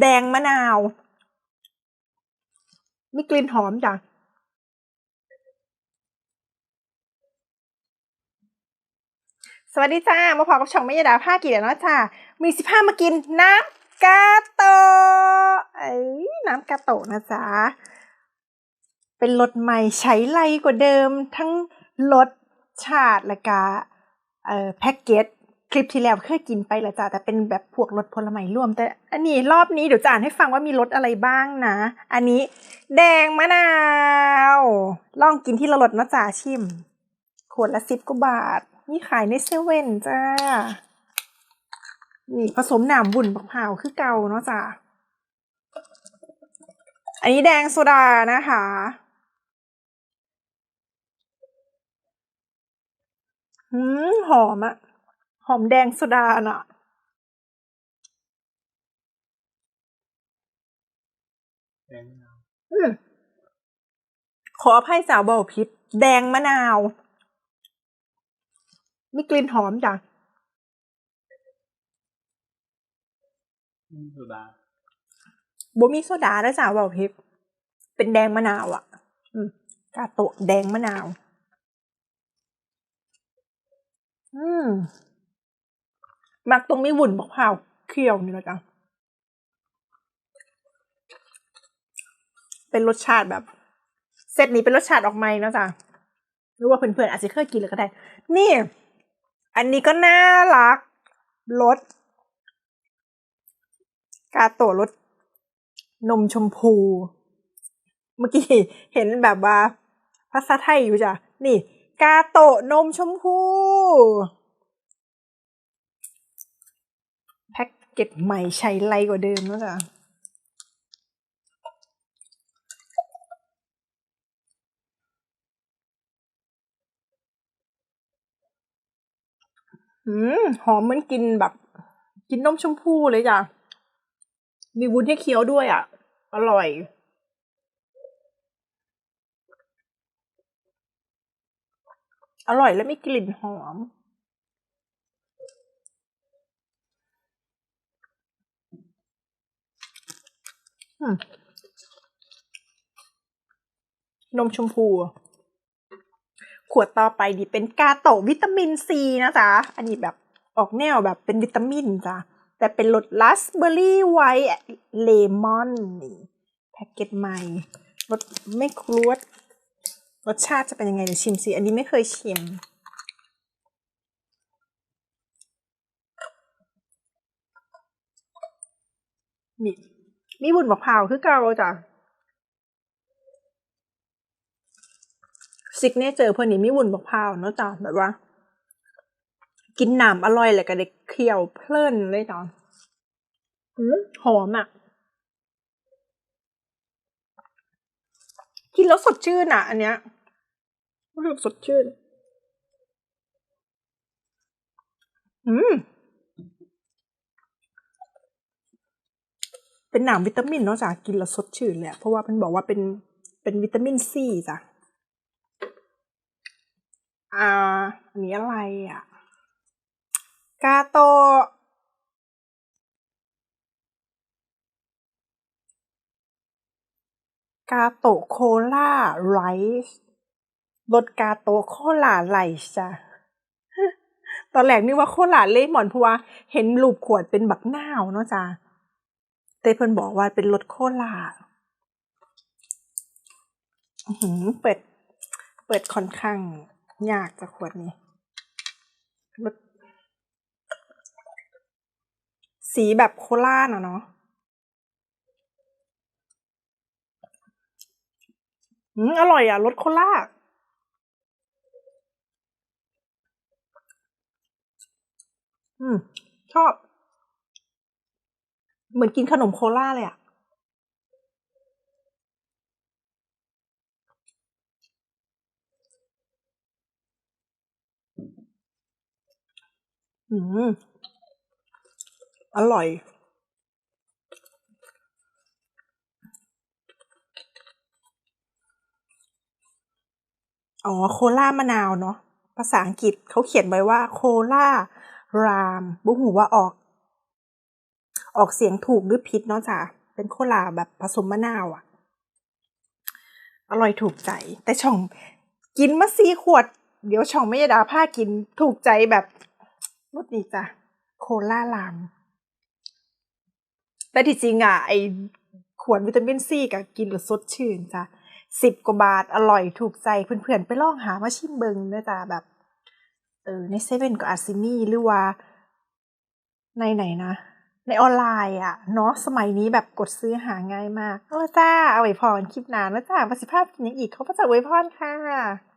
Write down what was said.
แดงมะนาวมีกลิ่นหอมจ้ะสวัสดีจ้า มาพอกับช่องไม่ยาดาผ้ากี่เดี๋ยวเนาะจ้ามีสิผ้ามากินน้ำกาโตะเอ้ยน้ำกาโตนะจ๊ะ เป็นรสใหม่ใช้ไรกว่าเดิม ทั้งรสชาติและกาเอ่อแพ็กเกจ คลิปที่แล้วเคยกินไปและจ้ะแต่เป็นแบบพวกรสผลไม้รวม แต่อันนี้รอบนี้เดี๋ยวจะอ่านให้ฟังว่ามีรสอะไรบ้างนะ อันนี้ แดงมะนาว ลองกินที่ละรสนะจ๊ะชิม ขวดละสิบกว่าบาท นี่ขายในเซเว่นจ้า นี่ผสมหนามบุ่นบักพาวคือเก่าเนาะจ้ะอันนี้แดงโซดานะคะหืมหอมอะ หอมแดงโซดาน่ะ แดงมะนาวอืมขออภัยสาวเบาพิษแดงมะนาวมีกลิ่นหอมจ้ะอืมโซดาบ่มีโซดาแล้วจ้ะเบาพิษเป็นแดงมะนาวอะ อืมกาโตะแดงมะนาว อืม มักตรงมีวุ่นบอกพร้าเคี่ยวนี่ละจ้ะเป็นรสชาติแบบ เซตนี้เป็นรสชาติออกใหม่นะจ๊ะหรือว่าเพื่อนๆอาจจะเคยกินแล้วก็ได้ นี่ อันนี้ก็น่ารักรสกาโตรสนมชมพู เมื่อกี้เห็นแบบว่าภาษาไทยอยู่จ้ะ นี่ กาโตะนมชมพู เกจใหม่ใช้ไรกว่าเดิมแล้วจ้ะอืมหอมเหมือนกินแบบ กินนมชมพูเลยจ้ะ มีวุ้นให้เคี้ยวด้วยอะ อร่อยอร่อยและมีกลิ่นหอม นมชมพู ขวดต่อไปดีเป็นกาโตวิตามินซีนะจ๊ะ อันนี้แบบออกแนวแบบเป็นวิตามินจ้ะแต่เป็นรสราสเบอร์รี่ไวท์เลมอนนี่แพ็กเกจใหม่รสไม่ครวดรสชาติจะเป็นยังไงเดี๋ยวชิมสิ อันนี้ไม่เคยชิม มี มีบุญบักพาวคือเก่าจ้ะซิกเนเจอร์เพื่อนนี่มีวุ้นบักพาวเนอะจ้ะแบบว่า กินหนามอร่อยเลยก็เด็กเคี่ยวเพลินเลยจ้ะหืมหอมอะกินแล้วสดชื่นอะ อันเนี้ยรู้สึกสดชื่น อืม เป็นหนามวิตามินเนาะจ้ะกินแล้วสดชื่นเลยอะเพราะว่ามันบอกว่าเป็นเป็นวิตามินซีจ้ะอ่าอันนี้อะไรอะ กาโตกาโตโคลาไรซ์รสกาโตโคลาไรซ์จ้ะตอนแรกนึกว่าโคลาเลมอนเพราะว่าเห็นรูปขวดเป็นบักนาวเนาะจ้ะ แต่เพิ่นบอกว่าเป็นรสโคลาหือเปิด เปิดค่อนข้างยากจากขวดนี้รสสีแบบโคลาน่ะเนาะอืมอร่อยอะรสโคลาอืม ชอบ เหมือนกินขนมโคลาเลยอะอืม อร่อย อ๋อ โคลามะนาวเนาะ ภาษาอังกฤษเขาเขียนไว้ว่า โคลารามบุหูว่าออก ออกเสียงถูกหรือผิดเนาะจ้ะเป็นโคลาแบบผสมมะนาวอะอร่อยถูกใจ แต่ช่องกินมาสี่ขวด เดี๋ยวช่องไม่ยดาผ้ากินถูกใจแบบรสนี้จ้ะโคลาลามแต่ที่จริงอะไอขวดวิตามินซีกับกินแล้วสดชื่นจ้ะสิบกว่าบาทอร่อยถูกใจเพื่อนๆ ไปลองหามาชิมเบิงนะจ้ะแบบเออในเซเว่นก็อาจซิมีหรือว่าในไหนนะ ในออนไลน์อะเนาะสมัยนี้แบบกดซื้อหาง่ายมากเอาละจ้าเอาไว้พอนคลิปนานแล้วจ้าประสิทธิภาพกินยังอีกเขาก็จะไว้พรค่ะ